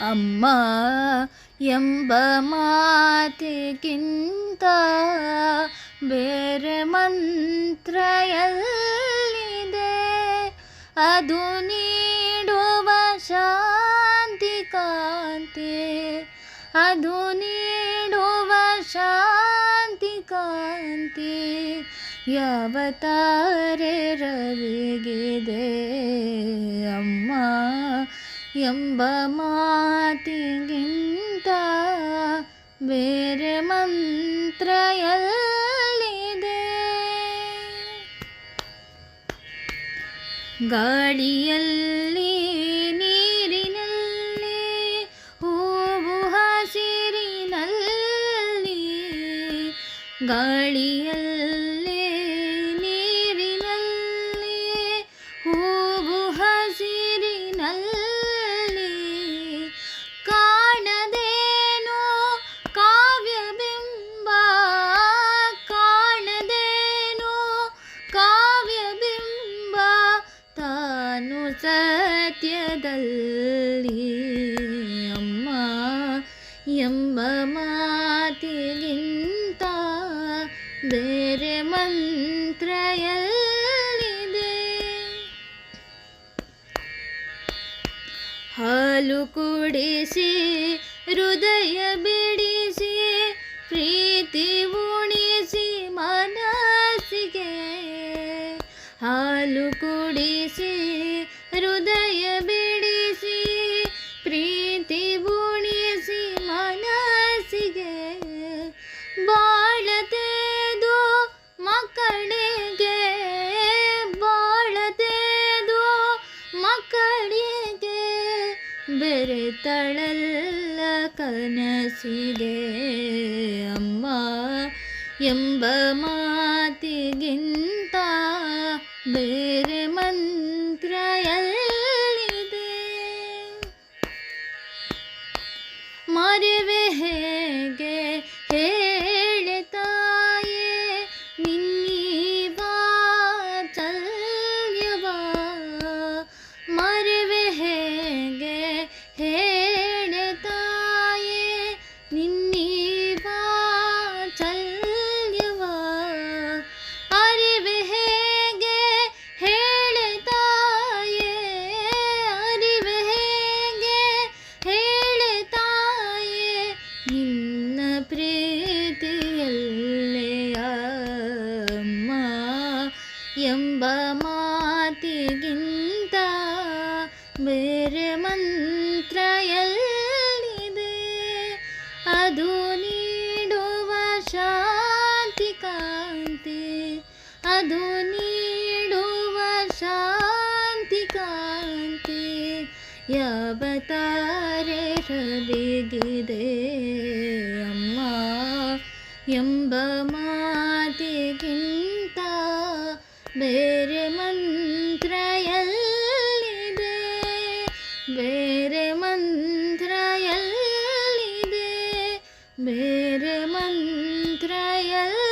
ಅಮ್ಮ ಎಂಬ ಮಾತಿಗಿಂತ ಬೇರೆ ಮಂತ್ರ ಎಲ್ಲಿದೆ ಅದು ನೀಡುವ ಶಾಂತಿ ಕಾಂತಿ, ಅದು ನೀಡುವ ಶಾಂತಿ ಕಾಂತಿ ಯಾವ ತಾರೆ ರವಿಗಿದೆ. ಎಂಬ ಮಾತಿಗಿಂತ ಬೇರೆ ಮಂತ್ರ ಎಲ್ಲಿದೆ ಗಾಳಿಯಲ್ಲಿ ನೀರಿನಲ್ಲಿ ಹೂವು ಹಸಿರಿನಲ್ಲಿ ಗಾಳಿಯಲ್ಲಿ ಸತ್ಯದಲ್ಲಿ ಅಮ್ಮ ಎಂಬ ಮಾತಿಗಿಂತ ಬೇರೆ ಮಂತ್ರ ಎಲ್ಲಿದೆ ಹಾಲು ಕುಡಿಸಿ, ಹೃದಯ ಬಿಡಿಸಿ, ಪ್ರೀತಿ ಉಣಿಸಿ ಮನಸ್ಸಿಗೆ ಹಾಲು ಕುಡಿಸಿ ಬೆರೆತಳಲ್ಲ ಕನಸಿಗೆ ಅಮ್ಮ ಎಂಬ ಮಾತಿಗಿಂತ ಎಂಬ ಮಾತಿಗಿಂತ ಬೇರೆ ಮಂತ್ರ ಎಲ್ಲಿದೆ ಅದು ನೀಡುವ ಶಾಂತಿ ಕಾಂತಿ ಅದು ನೀಡುವ ಶಾಂತಿ ಕಾಂತಿ ಯಾವ ತಾರೆ ರವಿಗಿದೆ ಅಮ್ಮ ಎಂಬ ಮಾತಿಗಿಂತ ಬೇರೆ ಮಂತ್ರ ಎಲ್ಲಿದೆ ಬೇರೆ ಮಂತ್ರ ಎಲ್ಲಿದೆ ಬೇರೆ ಮಂತ್ರ ಎಲ್ಲಿ